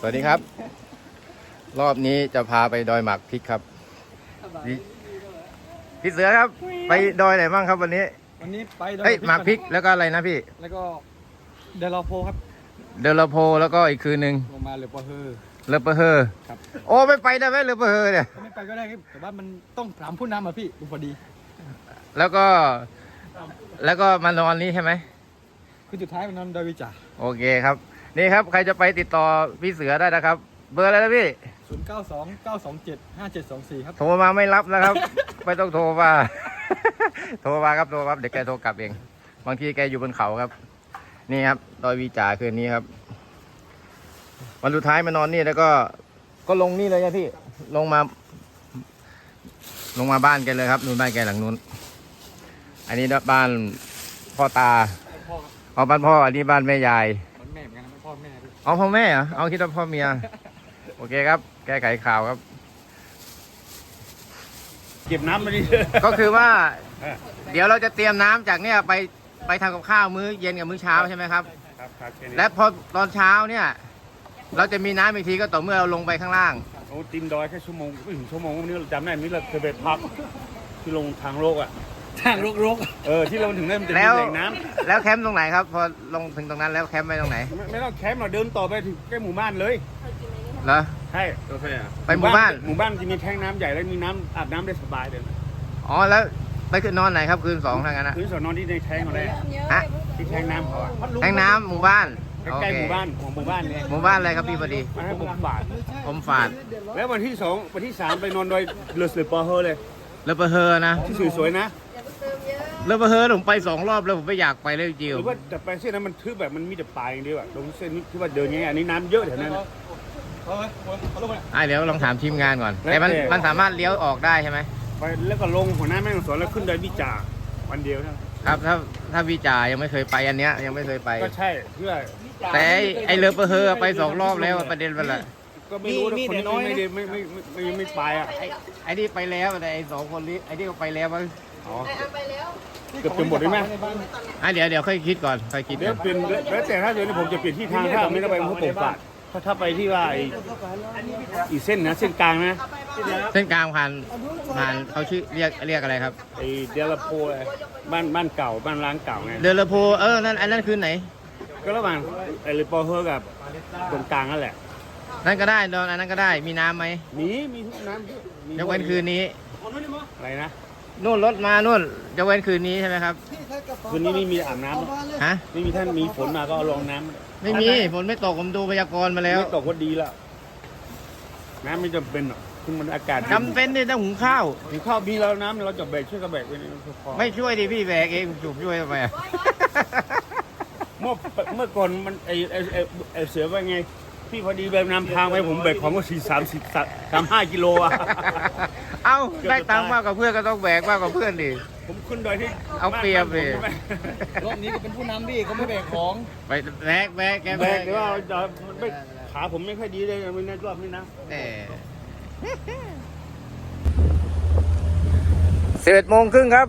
สวัสดีครับ รอบนี้จะพาไปดอยหมากพริกครับพี่พี่เสือครับ ไปดอยไหนบ้างครับวันนี้ วันนี้ไปดอยเอ้ยหมากพริกแล้วก็อะไรนะพี่ แล้วก็เดลโพครับ เดลโพแล้วก็อีกคืนหนึ่งลงมาเลอปอเฮอร์เลอเปอร์เฮอร์ครับโอ้ไม่ไปได้ไหมเลอเปอร์เฮอร์เนี่ยไม่ไปก็ได้ครับแต่ว่ามันต้องถามผู้นำอะพี่ดูพอดี แล้วก็แล้วก็มานอนนี้ใช่ไหมคือสุดท้ายมันนอนดอยวิจาโอเคครับ นี่ครับ ใครจะไปติดต่อพี่เสือได้นะครับ เบอร์อะไรนะพี่0 9 2 9 2 7 5 7 2 4ครับ โทรมาไม่รับนะครับ ไม่ต้องโทรมา โทรมาครับโทรครับเดี๋ยวแกโทรกลับเอง บางทีแกอยู่บนเขาครับ นี่ครับดอยวีจ่าคืนนี้ครับ วันสุดท้ายมานอนนี่แล้วก็ ก็ลงนี่เลยนะพี่ ลงมา ลงมาบ้านแกันเลยครับนู่นบ้านแกหลังนู้น อันนี้บ้านพ่อตาพ่อเอาบ้านพ่ออันนี้บ้านแม่ยาย เอาพ่อแม่เหรอเอาคิดว่าพ่อเมีย โอเคครับ แก้ไขข่าวครับ เก็บน้ำมาดิก็คือว่าเออเดี๋ยวเราจะเตรียมน้ำจากเนี่ยไปไปทำกับข้าวมื้อเย็นกับมื้อเช้าใช่ไหมครับ ครับครับแค่นี้และพอตอนเช้าเนี่ย เราจะมีน้ำอีกทีก็ต่อเมื่อเราลงไปข้างล่าง โอ้ติมดอยแค่ชั่วโมงไม่ถึงชั่วโมงวันนี้เราจำได้นี่เราเคยไปพักที่ลงทางโลกอะ ทางรกเออที่เราถึงได้มันจะมีแล้วแหล่งน้แล้วแคมป์ตรงไหนครับ พอลงถึงตรงนั้นแล้วแคมป์ไปตรงไหนำไม่ไม่ต้องแคมป์เราเดินต่อไปถึงใกล้หมู่บ้านเลยเหรอ ใช่ไปหมู่บ้าน หมู่บ้านจะมีแท้งน้ำใหญ่แล้วมีน้ำอาบน้ำได้สบายเลยอ๋อแล้วไปคืนนอนไหนครับคืนสองทางนั้นนะพื้นสอนนอนที่ในแท้งเขาได้ฮะ ที่แท้งน้ำเขาอะแทงน้ำหมู่บ้านใกล้ๆหมู่บ้านของหมู่บ้านเนี่ยหมู่บ้านอะไรครับพี่พอดีมาให้ผมฝากผมฝาดแล้ววันที่สองวันที่สามไปนอนดอยเรือสือปอเฮอเลยเลอเปอร์เฮอร์นะที่สวยๆนะ เลอเปอร์เฮอร์ผมไปสองรอบแล้วผมไม่อยากไปเลยจิหวรือว่าแต่ไปเส้นนั้นมันทึบแบบมันมีแต่ปลายอย่างเดียวอะลงเส้นนี้ที่ว่าเดินยังไงอันนี้น้ำเยอะแถวนั้นๆเฮ้ยเขาลงมาอะเดี๋ยวลองถามทีมงานก่อนแล้วแต่มันแต่มันสามารถเลี้ยวออกได้ใช่ไหมไปแล้วก็ลงหัวหน้าแม่งสอนแล้วขึ้นดอยวิจาวันเดียวเท่านั้นครับ ถ้าถ้าวิจายังไม่เคยไปอันเนี้ยยังไม่เคยไป ก็ใช่เพื่อแต่ไอ้ไอเลอเปอร์เฮอร์ไปสองรอบแล้วประเด็นมันละก็ไม่รู้นะคนนี้ไม่ได้ไม่ไม่ไม่ไม่ไม่ไปอะไอ้ไอ้นี่ไปแล้วแต่ไอ้สองคนนี้ไอ้นี่ก็ไปแล้วมั้ง อ๋อเกือบจะหมดเลยไหมอะเดี๋ยวเดี๋ยวค่อยคิดก่อนค่อยคิดเดี๋ยก่วอนเปลี่ยนแล้วแต่ถ้าเดี๋ยวนี้ผมจะเปลี่ยนที่ทางถ้าไม่ต้องไปมุกโป่งฝาดเพราะถ้าไปที่ว่าไอ้อีเส้นนะเส้นกลางนะเส้นกลางผ่านผ่านเขาชื่อเรียกเรียกอะไรครับไอ้เดลโพบ้านบ้านเก่าบ้านร้างเก่าไงเดลโพเออนั่นอันนั้นคือไหน ก็ระหว่างไอ้เลปอเฮอร์กับตรงกลางนั่นแหละนั่นก็ได้ดอนอันนั้นก็ได้มีน้ำไหมมีมีทุกน้ำมียกเว้นคืนนี้อะไรนะ นู่นรถมานู่นยกเว้นคืนนี้ใช่ไหมครับ คืนนี้ไม่มีอาบน้ำหรอกฮะ ไม่มีท่านมีฝนมาก็เอาลองน้ำไม่มีฝนไม่ตกผมดูพยากรณ์มาแล้วไม่ตกก็ดีแล้วน้ำไม่จำเป็นหรอกคือมันอากาศจำเป็นที่ต้องหุงข้าวถึงข้าวมีแล้วน้ำเราจะแบกช่วยกันแบกไปนี่พอไม่ช่วยดิพี่แบกเองจุบช่วยทำไมอะเมื่อเมื่อก่อนมันไอไอไอ้ไอเสือว่าไงพี่พอดีแบบนำทางไปผมแบกของก็สี่สามสิบสามห้ากิโลอะ เอ้าได้ตังค์มากกว่าเพื่อนก็ต้องแบกมากกว่าเพื่อนดิ ผมขึ้นดอยที่เอาเปรียบดิผมไม่รอบนี้ก็เป็นผู้นำพี่เขาไม่แบกของไปแบกแบกแกแบกแต่ว่าจะไม่ขาผมไม่ค่อยดีเลยไม่ในรอบนี้นะแหม่สิบเอ็ดโมงครึ่งครับ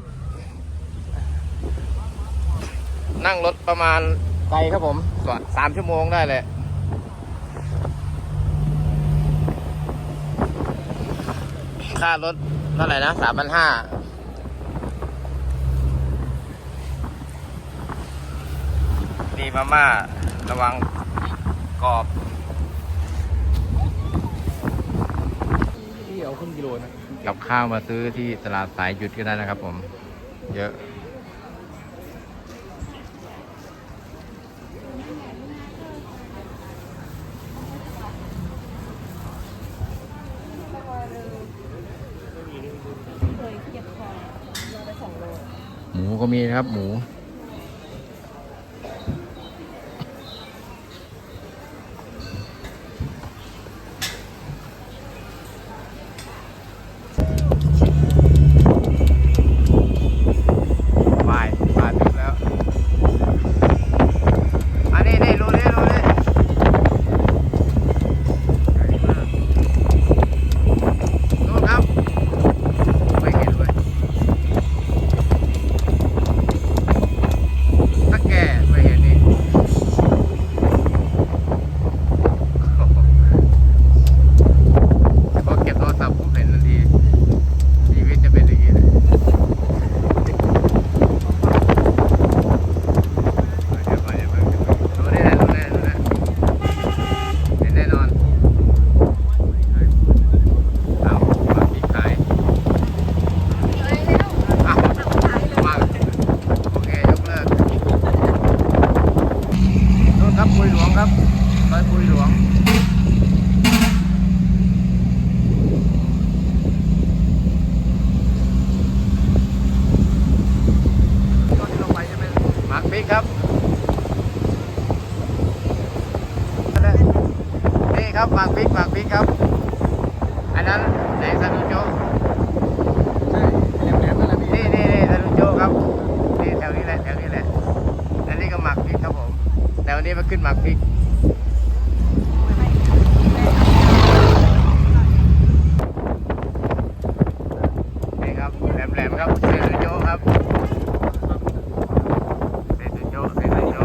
นั่งรถประมาณไกลครับผมก่อนสามชั่วโมงได้เลย ค่ารถเท่าไหร่นะสามพันห้ามีมาม่า ระวังกรอบพี่เอาครึ่งกิโลนะ กับข้าวมาซื้อที่ตลาดสายหยุดก็ได้นะครับผม เยอะ เคยเก็บของโลละสองโล ห มูก็มีนะครับ หมู หมักพริกหมักพริกครับ อันนั้นไหนซาลูโจใช่แหลมๆนั่นแหละพี่นี่นี่นี่ซาลูโจครับนี่แถวนี้แหละแถวนี้แหละอันนี้ก็หมักพริกครับผมแต่วันนี้มาขึ้นหมักพริก นี่ครับแหลมๆครับเซซูโจครับเซซูโจเซซูโจ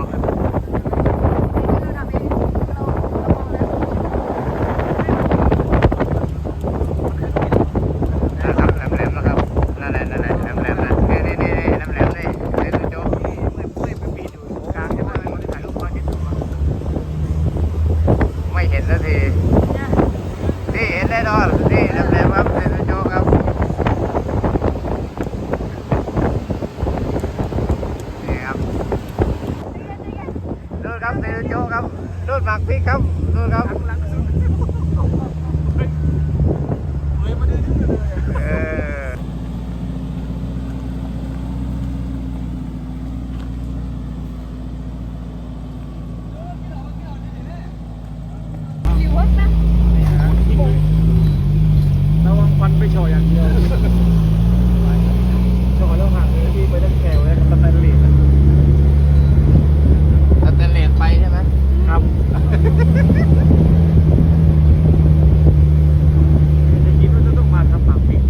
นะครับแหลมๆนะครับนั่นแหละนั่นแหละแหลมๆนะนี่นี่นี่แหลมๆนี่เซซูโจไม่เห็น สักที นี่เห็นแน่นอนนี่แหลมๆครับเซซูโจครับ นี่ครับดูครับเซโจครับดูหมักพริกครับดูครับเออ อยู่วัดนะ ระวังฟันไปโชว์อย่างเดียวโชว์แล้วห่างเลยพี่ไปได้แกวแล้วสแตนเลส สแตนเลสไปใช่ไหม ครับจะคิดว่าจะต้องมาทำหมากปิก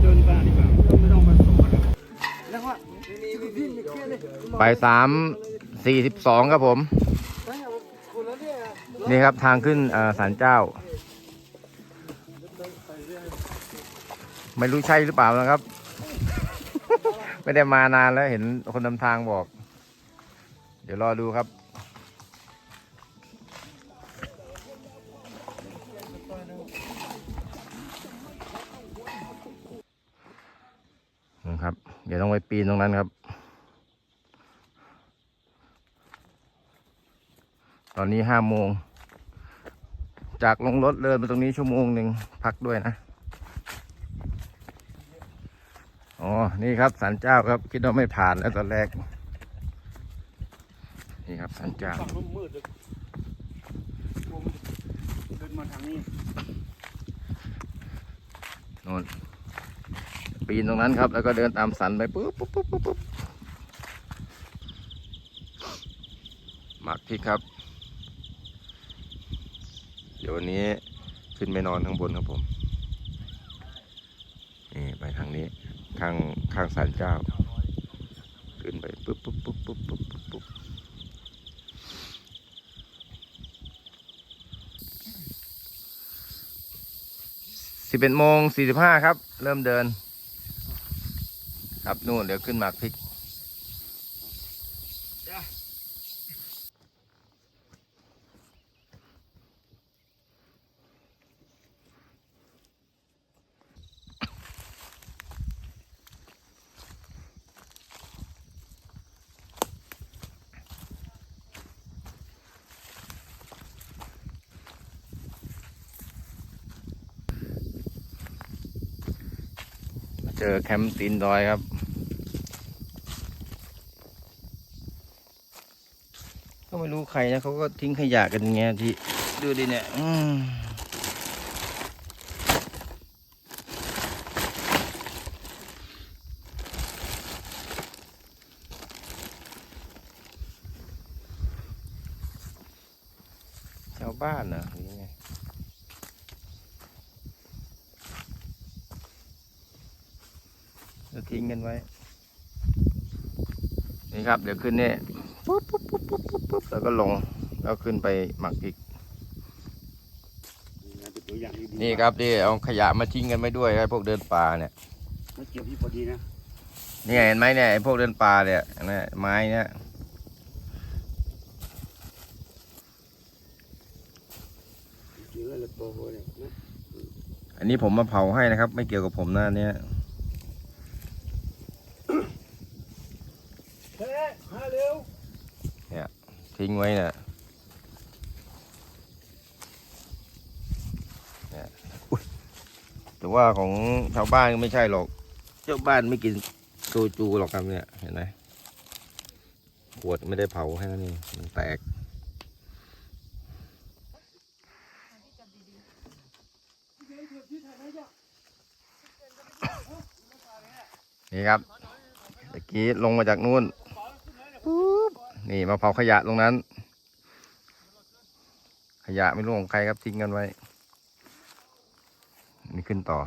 เดินไปดีกว่าไม่ต้องมาสอนแล้วว่า ไปสามสี่สิบสองครับผม นี่ครับทางขึ้นอ่อศาลเจ้า ไม่รู้ใช่หรือเปล่านะครับ ไม่ได้มานานแล้วเห็นคนนำทางบอก เดี๋ยวรอดูครับนะครับ เดี๋ยวต้องไปปีนตรงนั้นครับ ตอนนี้ห้าโมง จากลงรถเดินมาตรงนี้ชั่วโมงหนึ่งพักด้วยนะ อ๋อ นี่ครับสันเจ้าครับ คิดว่าไม่ผ่านแล้วตอนแรก นี่ครับสันเจ้าฝั่งนู้นมืดเลยผมเดินมาทางนี้โน่นปีนตรงนั้นครับ แล้วก็เดินตามสันไปปุ๊บปุ๊บปุ๊บปุ๊บปุ๊บหมักพริกครับ เดี๋ยววันนี้ขึ้นไปนอนข้างบนครับผม นี่ไปทางนี้ ข้างข้างศาลเจ้า ขึ้นไปปุ๊บปุ๊บปุ๊บปุ๊บปุ๊บปุ๊บปุ๊บสิบเอ็ดโมงสี่สิบห้าครับ เริ่มเดิน ครับนู่นเดี๋ยวขึ้นหมากพริก อแคมป์ตีนดอยครับก็ไม่รู้ใครนะเขาก็ทิ้งขยะกันอย่างเงี้ยที่ดูดิเนี่ย อืมชาวบ้านเหรอหรือยังไง จะทิ้งกันไว้ นี่ ครับ เดี๋ยวขึ้นนี่ปุ๊บปุ๊บปุ๊บปุ๊บปุ๊บปุ๊บแล้วก็ลง แล้วขึ้นไปหมักพริกนี่นะเป็นตัวอย่างดีๆนี่ครับนี่เอาขยะมาทิ้งกันไม่ด้วยไอ้พวกเดินป่าเนี่ยไม่เกี่ยวที่พอดีนะเนี่ยเห็นไหมเนี่ยไอ้พวกเดินป่าเนี่ยนะไม้เนี่ยจริงๆแล้วเราโตเนี่ยนะอันนี้ผมมาเผาให้นะครับ ไม่เกี่ยวกับผมนะอันเนี่ย เฮ้ยทิ้งไว้นี่ยเนี่ยแต่ว่าของชาวบ้านไม่ใช่หรอกเจ้าบ้านไม่กินโซจูหรอกครับเนี่ยเห็นไหมขวดไม่ได้เผาแค่นั้นเองมันแตกนี่ครับตะกี้ลงมาจากนู่น นี่มาเผาขยะตรงนั้น ขยะไม่รู้ของใครครับทิ้งกันไว้ นี่ขึ้นต่อ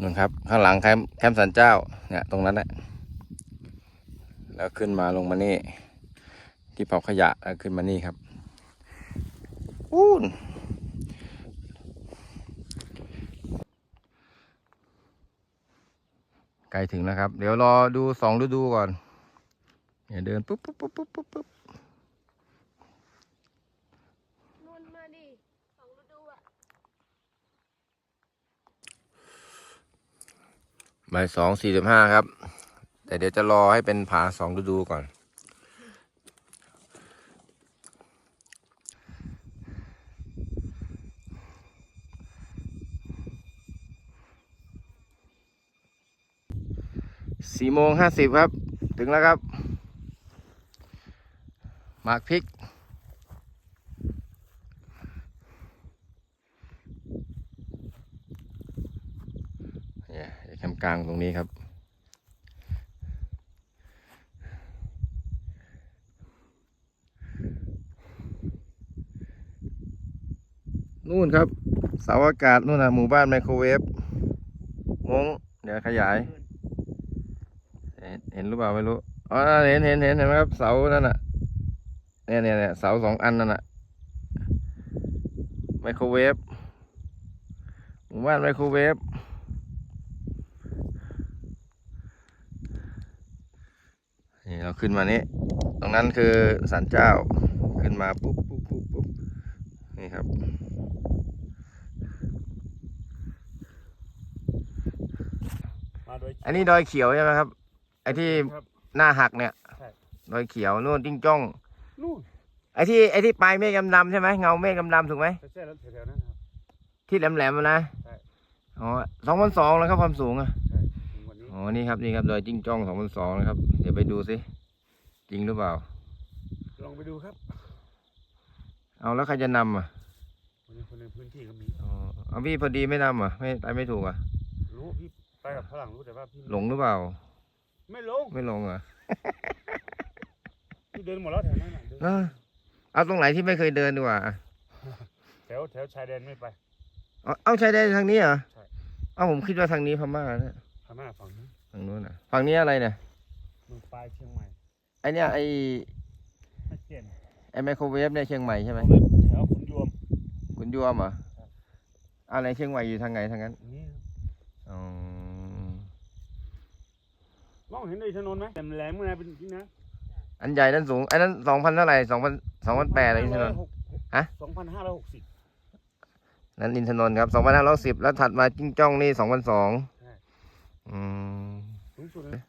นู่นครับ ข้างหลังแคมป์แคมป์สันเจ้า เนี่ยตรงนั้นแหละ แล้วขึ้นมาลงมานี่ที่เผาขยะแล้วขึ้นมานี่ครับ อู้นใกล้ถึงแล้วครับ เดี๋ยวรอดูสองฤดูก่อนเนี่ยเดินปุ๊บปุ๊บปุ๊บปุ๊บปุ๊บปุ๊บนู่นมาดิสองฤดูอะบ่ายสองสี่สิบห้าครับ แต่เดี๋ยวจะรอให้เป็นผาสองฤดูก่อน สี่โมงห้าสิบครับ ถึงแล้วครับ หมากพริก เนี่ยแคมกลางตรงนี้ครับ นู่นครับเสาอากาศนู่นนะหมู่บ้านไมโครเวฟมงเดี๋ยวขยาย เห็นเห็นหรือเปล่าไม่รู้อ๋อเห็นเห็นเห็นเห็นไหมครับ เสานั่นน่ะเนี่ยเนี่ยเนี่ยเสาสองอันนั่นน่ะไมโครเวฟหมู่บ้านไมโครเวฟนี่เราขึ้นมานี้ ตรงนั้นคือศาลเจ้าขึ้นมาปุ๊บปุ๊บปุ๊บปุ๊บนี่ครับมาโดยอันนี้ดอยเขียวใช่ไหมครับ ไอ้ที่ครับหน้าหักเนี่ยใช่ดอยเขียวนู่นจิ้งจ้อง นู่นไอ้ที่ไอ้ที่ปลายเมฆดำๆใช่ไหมเงาเมฆดำๆถูกไหมใช่แล้วแถวๆนั้นครับ ที่แหลมๆอะนะใช่ อ๋อสองพันสองแล้วครับความสูงอะใช่ถึงวันนี้ อ๋อ นี่ครับ นี่ครับดอยจิ้งจ้องสองพันสองนะครับ เดี๋ยวไปดูสิจริงหรือเปล่า ลองไปดูครับเอาแล้วใครจะนำอะคนในคนในพื้นที่ก็มี อ๋อเอาพี่พอดีไม่นำอะ ไม่ไปไม่ถูกอะ รู้พี่ไปกับฝรั่งรู้แต่ว่าพี่หลงหรือเปล่า ไม่ลงไม่หลงเหรอะพี่เดินหมดแล้วแถวนั้นน่ะเดินเออเอาตรงไหนที่ไม่เคยเดินดีกว่าอะแถวแถวชายแดนไม่ไป เอาเอาชายแดนทางนี้เหรอใช่ เอาผมคิดว่าทางนี้พม่าเนี่ยพม่าฝั่งนี้ทางนู้นอะฝั่งนี้อะไรเนี่ยเมืองปลายเชียงใหม่ไอเนี่ยไอไม่เก่นไอไมโครเวฟเนี่ยเชียงใหม่ใช่ไหมเอาเลยแถวคุณยวม คุณยวมเหรอครับอะไรเชียงใหม่อยู่ทางไหนทางนั้นอย่างนี้ อ๋อ มองเห็นในถนนไหมแหลมแหลมๆไงเป็นที่นะอันใหญ่นั้นสูงอันนั้นสองพันเท่าไหร่สองพันสองพันแปดอะไรอินทนนท์ ฮะ สองพันห้าร้อยหกสิบนั้นอินทนนท์ครับสองพันห้าร้อยสิบแล้วถัดมาจิ้งจ้องนี่สองพันสองใช่อืมสูงสุดเลย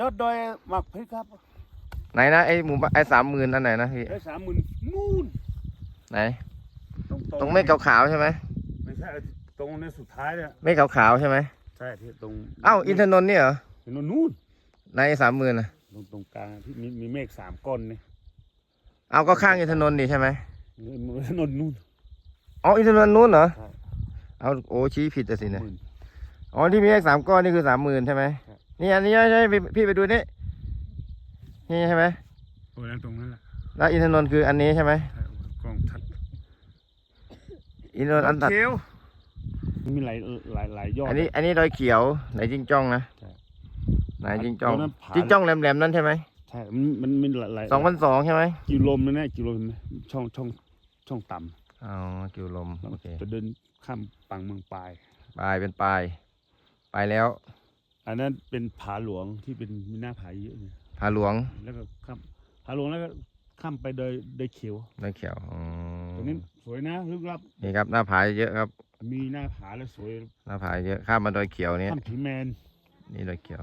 ยอดดอยหมักพริกครับไหนนะไอหมู่บ้านไอสามหมื่นอันไหนนะพี่ได้สามหมื่นนู่นไหนตรงๆตรงเมฆขาวๆใช่ไหมไม่ใช่ตรงในสุดท้ายเนี่ยเมฆขาวๆใช่ไหมใช่ที่ตรงเอ้าอินทนนท์นี่เหรอเห็นนู่น ในสามหมื่นอะตรงตรงกลางที่มีมีเมฆสามก้อนเนี่ยเอาก็ข้างอินทนนท์ดิใช่ไหมถนนนู่นอ๋ออินทนนท์นู้นเหรอใช่เอาโอ้ชี้ผิดแต่สินะหมื่นอ๋อที่มีเลขสามก้อนนี่คือสามหมื่นใช่ไหมครับนี่อันนี้ใช่พี่พี่ไปดูนี่นี่ใช่ไหมโอ้ยตรงนั้นแหละแล้วอินทนนท์คืออันนี้ใช่ไหมใช่กล้องทัดอินทนนท์อันตัดเขียวมันมีหลายหลายหลายยอดอันนี้อันนี้ดอยเขียวไหนจิ้งจ้องนะใช่ ไหนจิ้งจ้องตรงนั้นผา จิ้งจ้องแหลมๆนั่นใช่ไหมใช่มันมันมีหลายหลายสองพันสองใช่ไหมกิโลมนะเนี่ยกิโลมนะช่องช่องช่องต่อ๋อกิวลมำโอเคจะเดินข้ามปังเมืองปลาย ปลายเป็นปลายไปแล้วอันนั้นเป็นผาหลวงที่เป็นมีหน้าผาเยอะเนี่ยผาหลวงแล้วก็ข้ามผาหลวงแล้วก็ข้ามไปโดยโดยเขียวดอยเขียวอ๋อตรงนี้นี่สวยนะลึกลับนี่ครับหน้าผาเยอะครับมีหน้าผาแล้วสวยหน้าผาเยอะข้ามมาดอยเขียวเนี่ยถ้ำผีแมนนี่ดอยเขียว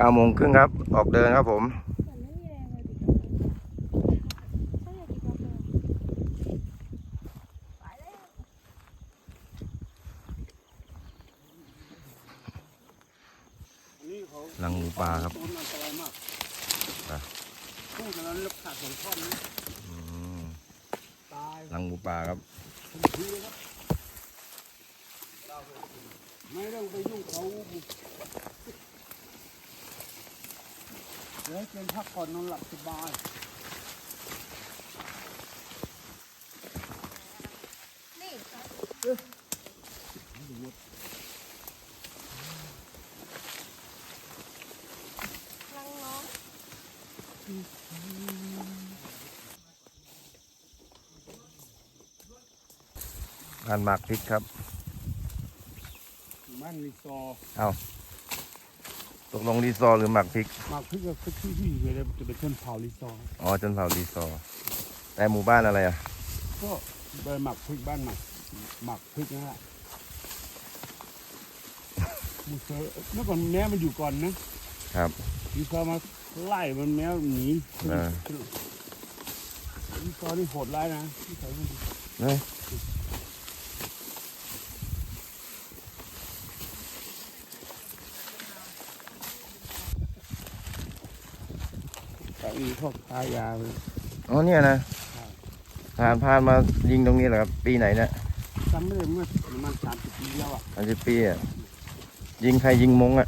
เก้าโมงครึ่งครับ ออกเดินครับผมเหมือนไม่มีแรงเลยดิเขาอยากกินกาแฟไปแล้วอันนี้เขาหลังหมูป่าครับต้นอันตรายมากอะพูดกันแล้วแล้วขาดสองท่อนนี้อืมตายหลังหมูป่าครับทันทีเลยครับ ไม่ต้องไปยุ่งเขา เดี๋ยวให้เป็นพักผ่อนนอนหลับสบายนี่รังน้อง งานหมักพริกครับ มันรีซอร์ ตกลงรีซอร์หรือหมักพริก หมากพริกก็คือที่ที่เลยจะเป็นเช่นเผารีซอร์อ๋อจนเผารีซอร์แต่หมู่บ้านอะไรอะ ก็โดยหมักพริกบ้านหมักหมักพริกนั่นแหละรีซอร์เมื่อก่อนแม้มันอยู่ก่อนนะครับรีซอร์มาไล่มันแมวหนีเออรีซอร์นี่โหดร้ายนะที่ใส่ไม่ดีเฮ้ย แต่อีพวกค้ายาเลยอ๋อเนี่ยนะทหารพรานมายิงตรงนี้เหรอครับ ปีไหนเนี่ยจำไม่ได้เมื่อประมาณสามสิบปีแล้วอะอันสิบปีอะยิงใครยิงมงอะ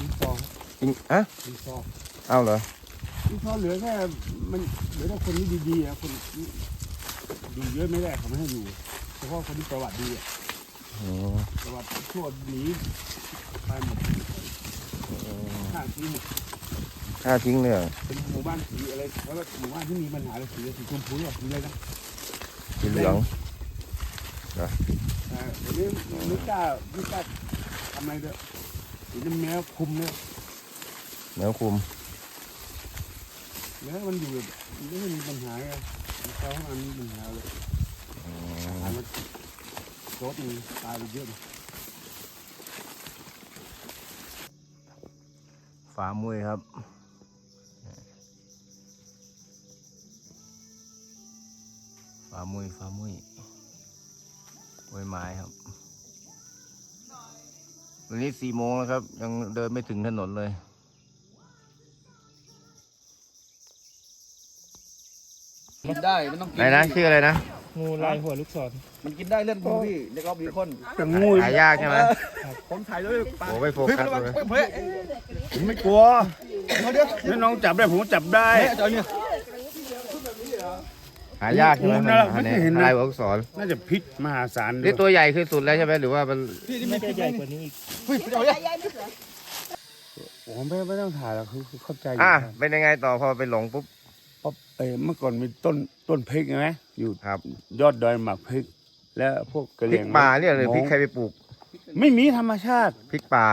รีซอร์ยิงอะรีซอร์เอ้าเหรอรีซอร์เหลือแค่มันเหลือแต่คนที่ดีๆอะคนดูเยอะไม่ได้เขาไม่ให้อยู่เฉพาะคนที่ประวัติดีอะอ๋อประวัติชั่วหนีไปหมดข้างที่หมด ฆ่าทิ้งเลยเหรอเป็นหมู่บ้านสีอะไรแล้วก็หมู่บ้านที่มีปัญหาเลยสีสีชมพูหรอสีอะไรนะสีเหลืองอ่าเดี๋ยวนี้ไม่กล้าไม่กล้าทำอะไรเลยสีน้ำแมวคุมเนี่ยแมวคุมแล้วมันอยู่แบบไม่ได้มีปัญหาไงเขาให้มันมีปัญหาเลยอ๋อหามันรถมันตายไปเยอะเลยฝามุ้ยครับ มุ้ยฝามุ้ยกล้วยไม้ครับ วันนี้สี่โมงแล้วครับ ยังเดินไม่ถึงถนนเลยกินได้มันต้องกิไหนนะชื่ออะไรนะงูลายหัวลูกศรมันกินได้เลือดงูพี่เด็กเอาบีคนแต่งูหายากใช่ไหมผมถ่ายด้วยปลาโอ้ไม่โฟเฮ้ยกัสระวังเลยเฮ้ยเฮ้ยผมไม่กลัวเขาเดี๋ยวถ้าน้องจับได้ผมก็จับได้ เฮ้ยเจ้าเนี่ย หายากใช่ไหมงูน่ะไม่เคยเห็นนะลายหัวอักษรน่าจะพิษมหาศาลด้วนี่ยตัวใหญ่คือสุดแล้วใช่ไหมหรือว่ามันพี่นี่น่าไม่จะใหใหญ่ญ่กว่านี้อีกเฮ้ยเจ้าเนี่ยโผมไม่ไม่ต้องถ่ายหรอกคือคือเข้าใจอยู่อะครับเป็นยังไงต่อพอไปหลงปุ๊บเพราะเออเมื่อก่อนมีต้นต้นพริกไหมอยู่ครับยอดดอยหมากพริก และพวกกระพเหริลี่กยงป่าเนี่ยหรือมงพริกใครไปปลูกไม่มีธรรมชาติ พริกป่า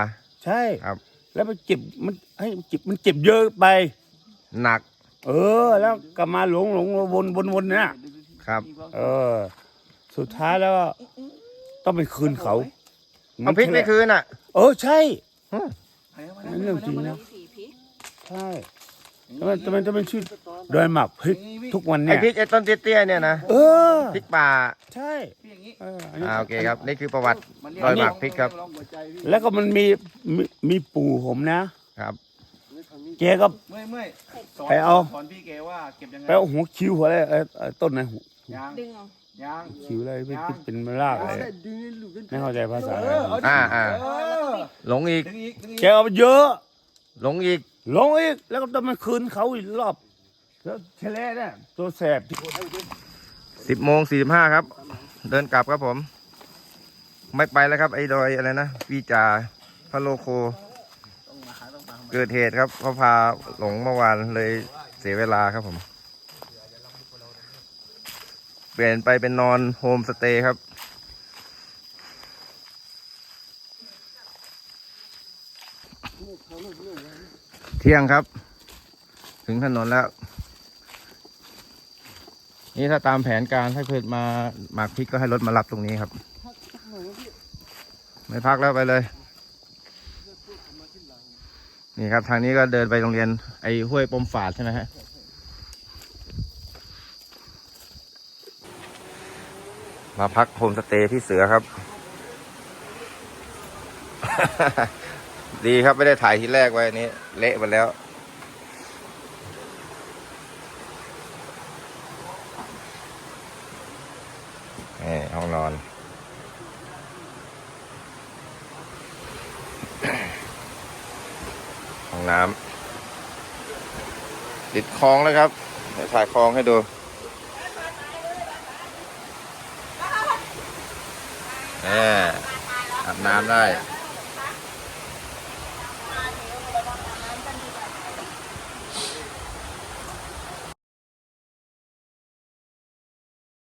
ใช่ ครับ แล้วมันเจ็บมันให้เจ็บมันเจ็บเยอะไป หนัก เออ แล้วกลับมาหลงหลงวนวนวนเนี่ยครับเออ สุดท้ายแล้วก็ต้องไปคืนเขาเอาพริกไม่คืนอะ เออใช่อืมนั่นเรื่องจริงนะสีพริกใช่แล้วมันจะมันจะเป็นชื่อดอยหมากพริกทุกวันไอ้เนี่ยพริกไอ้ต้นเตี้ยๆเนี่ยนะเออพริกป่าใช่เอออันนี้อ่าโอเคครับนี่คือประวัติดอยหมากพริกครับ แล้วก็มันมีมีมีปู่ผมนะครับ แกก็เมื่อยเมื่อยสอนไปเอา สอนพี่แกว่าเก็บยังไงไปเอาหัวคิวหัวอะไรเอ่อเอ่อต้นไหนหัวยางดึงเอายางคิวอะไรเป็นเป็นเป็นรากอะไรไม่เข้าใจภาษา เออเอาดิอ่าอ่า เออหลงอีก ดึงอีกดึงอีกแกเอาไปเยอะ หลงอีก ลงอีก แล้วก็ต้องมาคืนเขาอีกรอบ แล้วเชลเนี่ยตัวแสบที่สิบโมงสี่สิบห้าครับ เดินกลับครับผม ไม่ไปแล้วครับ ไอ้ดอยอะไรนะวีจาพะโลโค เกิดเหตุครับเขาพาหลงเมื่อวานเลยเสียเวลาครับผม เปลี่ยนไปเป็นนอนโฮมสเตย์ครับ เที่ยงครับ ถึงถนนแล้ว นี่ถ้าตามแผนการถ้าเกิดมาหมากพริกก็ให้รถมารับตรงนี้ครับ ไม่พักแล้วไปเลย นี่ครับ ทางนี้ก็เดินไปโรงเรียนไอ้ห้วยปมฝาดใช่ไหมฮะมาพักโฮมสเตย์ที่เสือครับ ดีครับไม่ได้ถ่ายที่แรกไว้อันนี้ เละไปแล้ว นี่ห้องนอน ห้อง น้ำติดคลองแล้วครับ เดี๋ยวถ่ายคลองให้ดูแหมอาบน้ำได้